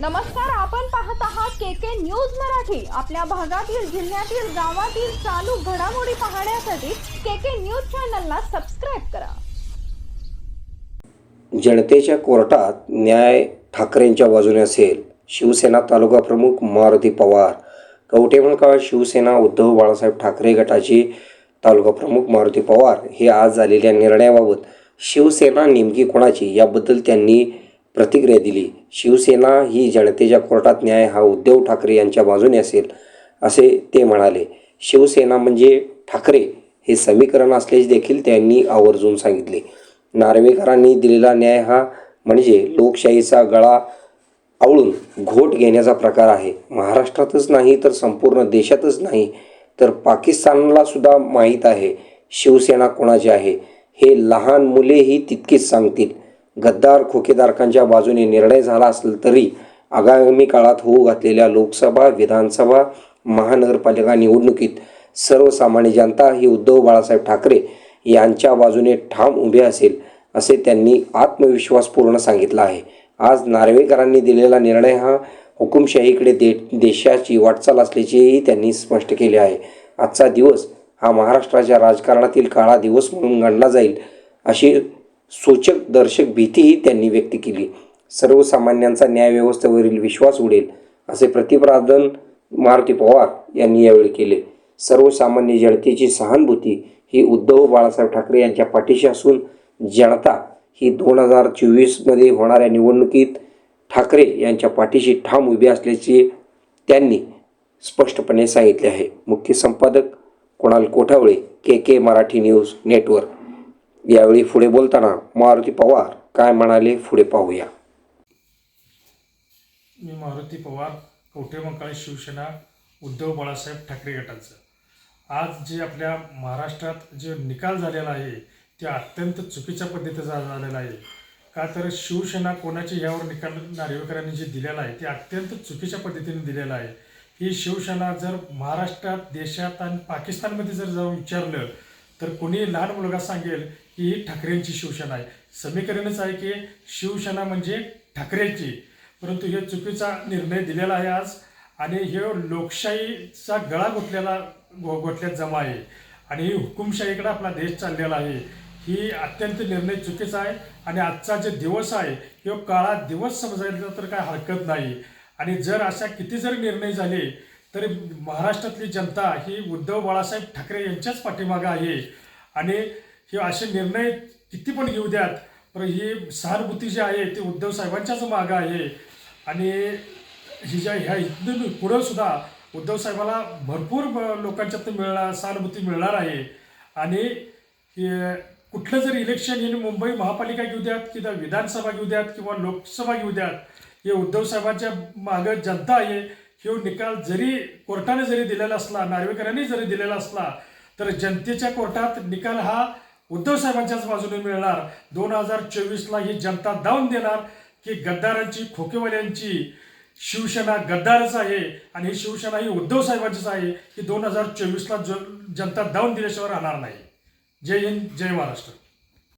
नमस्कार आपण पाहत आहात के के न्यूज मराठी. आपल्या भागातील जिल्ह्यातील गावातील चालू घडामोडी पाहण्यासाठी के के न्यूज चॅनलला सबस्क्राईब करा. जनतेच्या कोर्टात न्याय ठाकरेंच्या बाजूने असेल. शिवसेना तालुका प्रमुख मारुती पवार. कवटेमळकाळ शिवसेना उद्धव बाळासाहेब ठाकरे गटाचे तालुका प्रमुख मारुती पवार हे आज झालेल्या निर्णयाबाबत शिवसेना नेमकी कोणाची याबद्दल त्यांनी प्रतिक्रिया दिली. शिवसेना ही जनतेच्या कोर्टात न्याय हा उद्धव ठाकरे यांच्या बाजूने असेल असे ते म्हणाले. शिवसेना म्हणजे ठाकरे हे समीकरण असल्याचे देखील त्यांनी आवर्जून सांगितले. नार्वेकरांनी दिलेला न्याय हा म्हणजे लोकशाहीचा गळा आवळून घोट घेण्याचा प्रकार आहे. महाराष्ट्रातच नाही तर संपूर्ण देशातच नाही तर पाकिस्तानला सुद्धा माहीत आहे शिवसेना कोणाची आहे. हे लहान मुलेही तितकीच सांगतील. गद्दार खोकेदारकांच्या बाजूने निर्णय झाला असेल तरी आगामी काळात होऊ घातलेल्या लोकसभा विधानसभा महानगरपालिका निवडणुकीत सर्वसामान्य जनता ही उद्धव बाळासाहेब ठाकरे यांच्या बाजूने ठाम उभे असेल असे त्यांनी आत्मविश्वासपूर्ण सांगितलं आहे. आज नार्वेकरांनी दिलेला निर्णय हा हुकुमशाहीकडे दे देशाची वाटचाल असल्याचेही त्यांनी स्पष्ट केले आहे. आजचा दिवस हा महाराष्ट्राच्या राजकारणातील काळा दिवस म्हणून गणला जाईल अशी सूचक दर्शक भीतीही त्यांनी व्यक्त केली. सर्वसामान्यांचा न्यायव्यवस्थेवरील विश्वास उडेल असे प्रतिपादन मारुती पवार यांनी यावेळी केले. सर्वसामान्य जनतेची सहानुभूती ही उद्धव बाळासाहेब ठाकरे यांच्या पाठीशी असून जनता ही दोन हजार चोवीसमध्ये होणाऱ्या निवडणुकीत ठाकरे यांच्या पाठीशी ठाम उभी असल्याचे त्यांनी स्पष्टपणे सांगितले आहे. मुख्य संपादक Kunal Kothavale K K Marathi news network. यावेळी पुढे बोलताना मारुती पवार काय म्हणाले पुढे पाहूया. मी मारुती पवार कवठे मंकाळी शिवसेना उद्धव बाळासाहेब ठाकरे गटाचं. आज जे आपल्या महाराष्ट्रात जे निकाल झालेला आहे ते अत्यंत चुकीच्या पद्धतीचा झालेला आहे. का तर शिवसेना कोणाची यावर निकाल नार्वेकरांनी जे दिलेला आहे ते अत्यंत चुकीच्या पद्धतीने दिलेला आहे. ही शिवसेना जर महाराष्ट्रात देशात आणि पाकिस्तानमध्ये जर जाऊन विचारलं तर कोणी लहान मुलगा सांगेल की ही ठाकरेंची शिवसेना आहे. समीकरणच आहे की शिवसेना म्हणजे ठाकरेंची. परंतु हे चुकीचा निर्णय दिलेला आहे आज आणि हे लोकशाहीचा गळा घोटलेला गो घोटल्यात जमा आहे. आणि ही हुकुमशाहीकडे आपला देश चाललेला आहे. ही अत्यंत निर्णय चुकीचा आहे आणि आजचा जे दिवस आहे किंवा काळा दिवस समजायला तर काय हरकत नाही. आणि जर अशा किती जर निर्णय झाले तरी महाराष्ट्रातली जनता ही उद्धव बाळासाहेब ठाकरे यांच्याच पाठीमागं आहे. आणि हे असे निर्णय किती पण घेऊ द्यात पण ही सहानुभूती जी आहे ती उद्धव साहेबांच्याच मागं आहे. आणि ही ज्या ह्या इथून पुढं सुद्धा उद्धव साहेबाला भरपूर लोकांच्यात मिळणार सहानुभूती मिळणार आहे. आणि कुठलं जर इलेक्शन हे मुंबई महापालिका घेऊ द्यात किंवा विधानसभा घेऊ द्यात किंवा लोकसभा घेऊ द्यात हे उद्धव साहेबांच्या मागं जनता आहे. ह्यो निकाल जरी कोर्टाने जरी दिलेला असला नार्वेकरांनी जरी दिलेला असला तर जनतेच्या कोर्टात निकाल हा उद्धव साहेबांच्याच बाजूने मिळणार. दोन हजार चोवीसला ही जनता दावून देणार की गद्दारांची खोकेवाल्यांची शिवसेना गद्दारच आहे आणि ही शिवसेना ही उद्धव साहेबांचीच आहे की दोन हजार चोवीसला जनता दावून दिल्याशिवाय राहणार नाही. जय हिंद जय महाराष्ट्र.